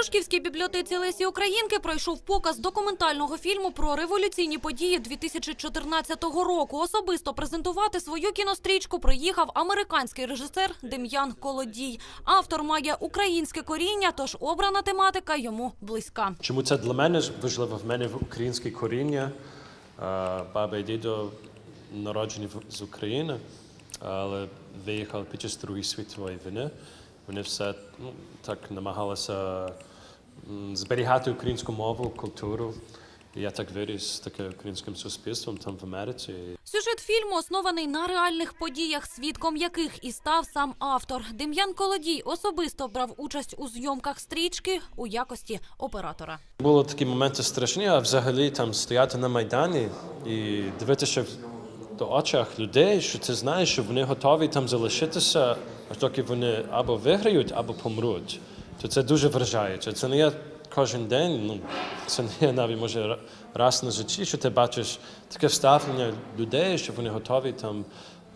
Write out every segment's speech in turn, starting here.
Дружківській бібліотеці Лесі Українки пройшов показ документального фільму про революційні події 2014 року. Особисто презентувати свою кінострічку приїхав американський режисер Дем'ян Колодій. Автор має українське коріння, тож обрана тематика йому близька. Чому це для мене важливо? В мене українське коріння. Баба і дідо народжені з України, але виїхали під час Другої світової війни. Вони все ну, так намагалися зберігати українську мову, культуру. Я так виріс з таким українським суспільством там в Америці. Сюжет фільму оснований на реальних подіях, свідком яких і став сам автор. Дем'ян Колодій особисто брав участь у зйомках стрічки у якості оператора. Були такі моменти страшні, а взагалі там стояти на Майдані і дивитися до очах людей, що ти знаєш, що вони готові там залишитися, аж доки вони або виграють, або помруть. То це дуже вражаюче. Це не є кожен день, ну це не є навіть може раз на житті, що ти бачиш таке ставлення людей, що вони готові там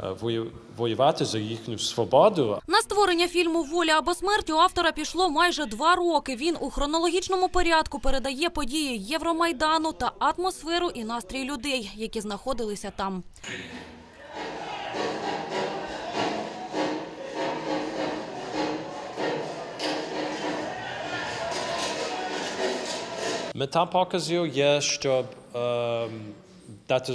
е, воювати за їхню свободу, На створення фільму Воля або смерть у автора пішло майже два роки. Він у хронологічному порядку передає події Євромайдану та атмосферу і настрій людей, які знаходилися там. Мета показів є, щоб е, дати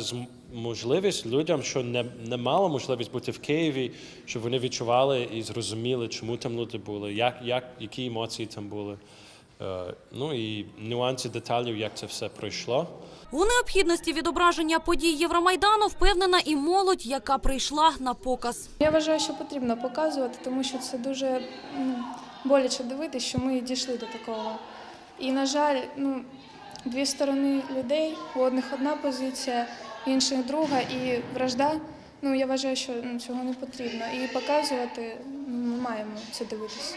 можливість людям, що не, не мали можливість бути в Києві, щоб вони відчували і зрозуміли, чому там люди були, як, як, які емоції там були. Е, ну і нюанси деталів, як це все пройшло. У необхідності відображення подій Євромайдану впевнена і молодь, яка прийшла на показ. Я вважаю, що потрібно показувати, тому що це дуже боляче дивитися, що ми дійшли до такого. І, на жаль, ну, дві сторони людей, у одних одна позиція, інших друга, і вражда. Ну, я вважаю, що ну, цього не потрібно. І показувати ну, ми маємо це дивитися.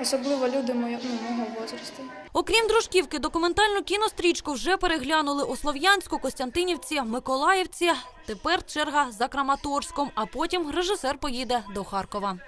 Особливо люди моє, ну, мого возрасту. Окрім дружківки, документальну кінострічку вже переглянули у Слов'янську, Костянтинівці, Миколаївці. Тепер черга за Краматорськом, а потім режисер поїде до Харкова.